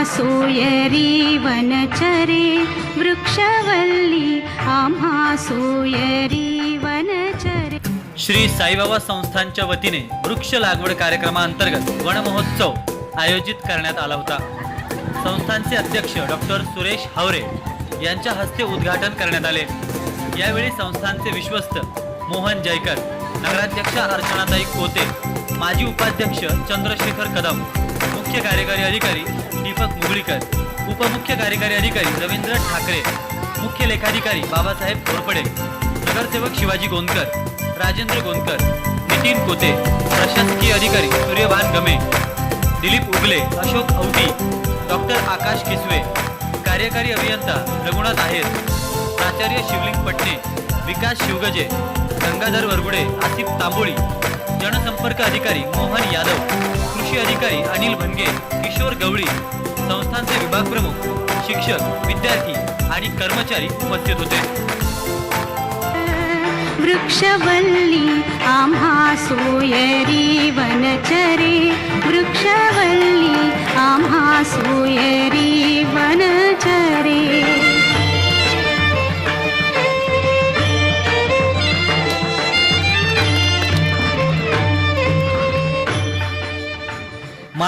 सोयरी वनचरे वृक्षवल्ली आम्हा सोयरी वनचरे श्री साईबाबा संस्थांच्या वतीने वृक्ष लागवड कार्यक्रमाअंतर्गत वनमहोत्सव आयोजित करण्यात आला होता. संस्थांचे अध्यक्ष डॉक्टर सुरेश हावरे यांच्या हस्ते उद्घाटन करण्यात आले. यावेळी संस्थांचे विश्वस्त मोहन जयकर नगराध्यक्ष अर्चनाताई कोते माजी उपाध्यक्ष चंद्रशेखर कदम मुख्य कार्यकारी अधिकारी दीपक मुगळीकर उपमुख्य कार्यकारी अधिकारी रवींद्र ठाकरे मुख्य लेखाधिकारी बाबासाहेब घोरपडे नगरसेवक शिवाजी गोंदकर राजेंद्र गोंदकर नितीन कोते प्रशासकीय अधिकारी सूर्यभान गमे दिलीप उगले अशोक औटी डॉक्टर आकाश किसवे कार्यकारी अभियंता रघुनाथ आहेर प्राचार्य शिवलिंग पटणे विकास शिवगजे गंगाधर वरगुडे आसिफ तांबोळी जनसंपर्क अधिकारी मोहन यादव कृषी अधिकारी अनिल भनगे किशोर गवळी संस्थांचे विभाग प्रमुख शिक्षक विद्यार्थी आणि कर्मचारी उपस्थित होते. वृक्षवल्ली आम्हा सोयरी वनचरे. वृक्षवल्ली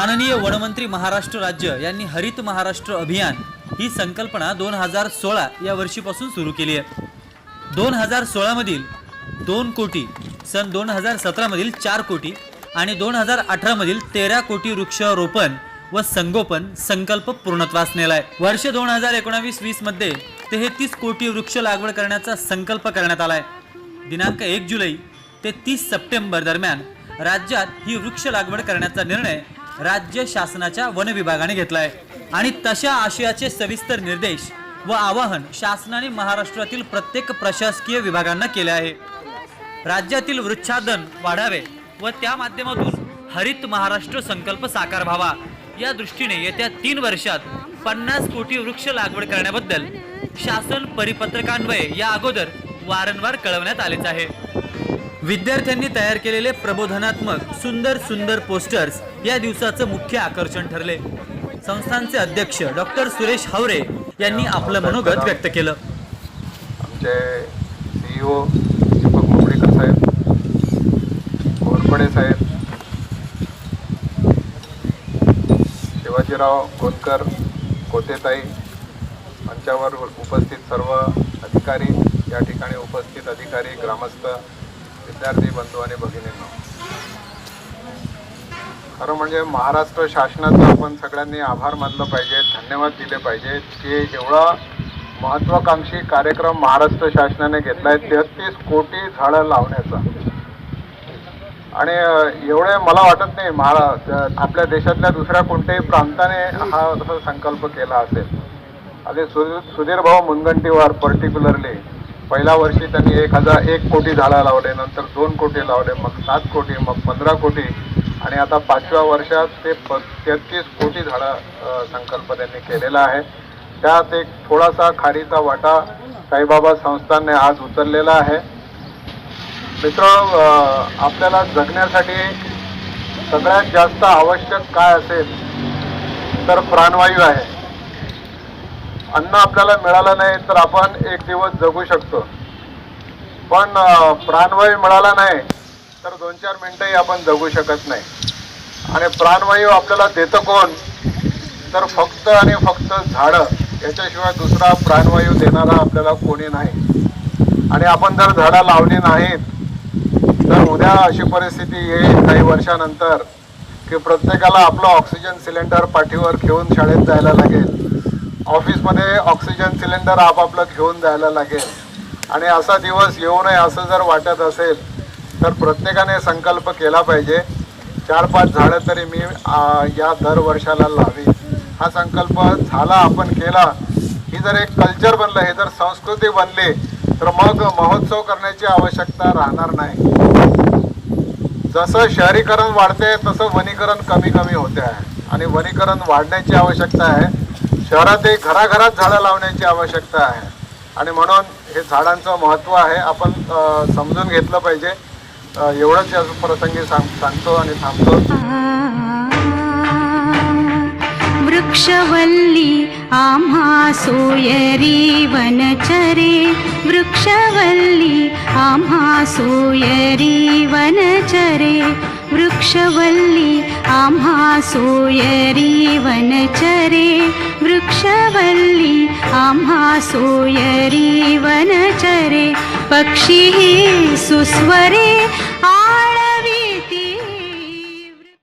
माननीय वनमंत्री महाराष्ट्र राज्य यांनी हरित महाराष्ट्र अभियान ही संकल्पना दोन हजार सोळा या वर्षीपासून सुरू केली आहे. दोन हजार सोळामधील दोन कोटी सन दोन हजार सतरामधील चार कोटी आणि दोन हजार अठरामधील तेरा कोटी वृक्षारोपण व संगोपन संकल्प पूर्णत्वास नेलाय वर्ष दोन हजार एकोणावीस वीसमध्ये तेहतीस कोटी वृक्ष लागवड करण्याचा संकल्प करण्यात आलाय दिनांक एक जुलै ते तीस सप्टेंबर दरम्यान राज्यात ही वृक्ष लागवड करण्याचा निर्णय राज्य शासनाच्या वन विभागाने आहे आणि तशा आशयाचे सविस्तर निर्देश व आवाहन शासनाने महाराष्ट्रातील प्रत्येक प्रशासकीय विभागांना केले आहे. राज्यातील वृक्षादन वाढावे व त्या माध्यमातून हरित महाराष्ट्र संकल्प साकार व्हावा. या दृष्टीने येत्या तीन वर्षात पन्नास कोटी वृक्ष लागवड करण्याबद्दल शासन परिपत्रकान्वये या अगोदर वारंवार कळवण्यात आलेच आहे. विद्यार्थ्यांनी तयार केलेले प्रबोधनात्मक सुंदर सुंदर पोस्टर्स या दिवसाचं मुख्य आकर्षण ठरले. संस्थांचे अध्यक्ष डॉक्टर सुरेश हावरे यांनी आपलं मनोगत व्यक्त केलं. आमचे सीईओ दीपक मुंबडेकर साहेब घोरपडे साहेब शिवाजीराव कोतकर कोतेताई मंचावर उपस्थित सर्व अधिकारी या ठिकाणी उपस्थित अधिकारी ग्रामस्थ विद्यार्थी बंधू आणि भगिनींनो. खरं म्हणजे महाराष्ट्र शासनाचं आपण सगळ्यांनी आभार मानलं पाहिजे धन्यवाद दिले पाहिजे की एवढा महत्वाकांक्षी कार्यक्रम महाराष्ट्र शासनाने घेतलाय तेहतीस कोटी झाडं लावण्याचा. आणि एवढे मला वाटत नाही महारा आपल्या देशातल्या दुसऱ्या कोणत्याही प्रांताने हा संकल्प केला असेल. आणि सुधीर सुधीर भाऊ मुनगंटीवार पर्टिक्युलरली पहिल्या वर्षी त्यांनी एक हजार एक कोटी झाडं लावले नंतर दोन कोटी लावले मग सात कोटी मग पंधरा कोटी. आणि आता पाचव्या वर्षात ते प तेहतीस कोटी झाडं संकल्प त्यांनी केलेला आहे. त्यात एक थोडासा खारीचा वाटा साईबाबा संस्थांनी आज उचललेला आहे. मित्र आपल्याला जगण्यासाठी सगळ्यात जास्त आवश्यक काय असेल तर प्राणवायू आहे. अन्न आपल्याला मिळालं नाही तर आपण एक दिवस जगू शकतो. पण प्राणवायू मिळाला नाही तर दोन चार मिनटंही आपण जगू शकत नाही. आणि प्राणवायू आपल्याला देतं कोण? तर फक्त आणि फक्त झाडं. याच्याशिवाय दुसरा प्राणवायू देणारा आपल्याला कोणी नाही. आणि आपण जर झाडं लावली नाहीत तर उद्या अशी परिस्थिती येईल काही वर्षानंतर की प्रत्येकाला आपलं ऑक्सिजन सिलेंडर पाठीवर घेऊन शाळेत जायला लागेल. ऑफिसमध्ये ऑक्सिजन सिलेंडर आपापलं घेऊन जायला लागेल. आणि असा दिवस येऊ नये असं जर वाटत असेल तर प्रत्येकाने संकल्प केला पाहिजे. चार पाच झाडं तरी मी या दर वर्षाला लावी हा संकल्प झाला आपण केला. ही जर एक कल्चर बनलं हे जर संस्कृती बनली तर मग महोत्सव करण्याची आवश्यकता राहणार नाही. जसं शहरीकरण वाढते तसं वनीकरण कमी कमी होते आहे आणि वनीकरण वाढण्याची आवश्यकता आहे. शहरात एक घराघरात झाडं लावण्याची आवश्यकता आहे. आणि म्हणून हे झाडांचं महत्त्व आहे. आपण समजून घेतलं पाहिजे. एवढंच या प्रसंगी सांग सांगतो आणि थांबतो. वृक्षवल्ली आम्हा सोयरी वनचरे. वृक्षवल्ली आम्हा सोयरी वनचरे. वृक्षवल्ली आम्हा सोयरी वनचरे वृक्षवल्ली आम्हा सोयरी वनचरे पक्षी सुस्वरे आळ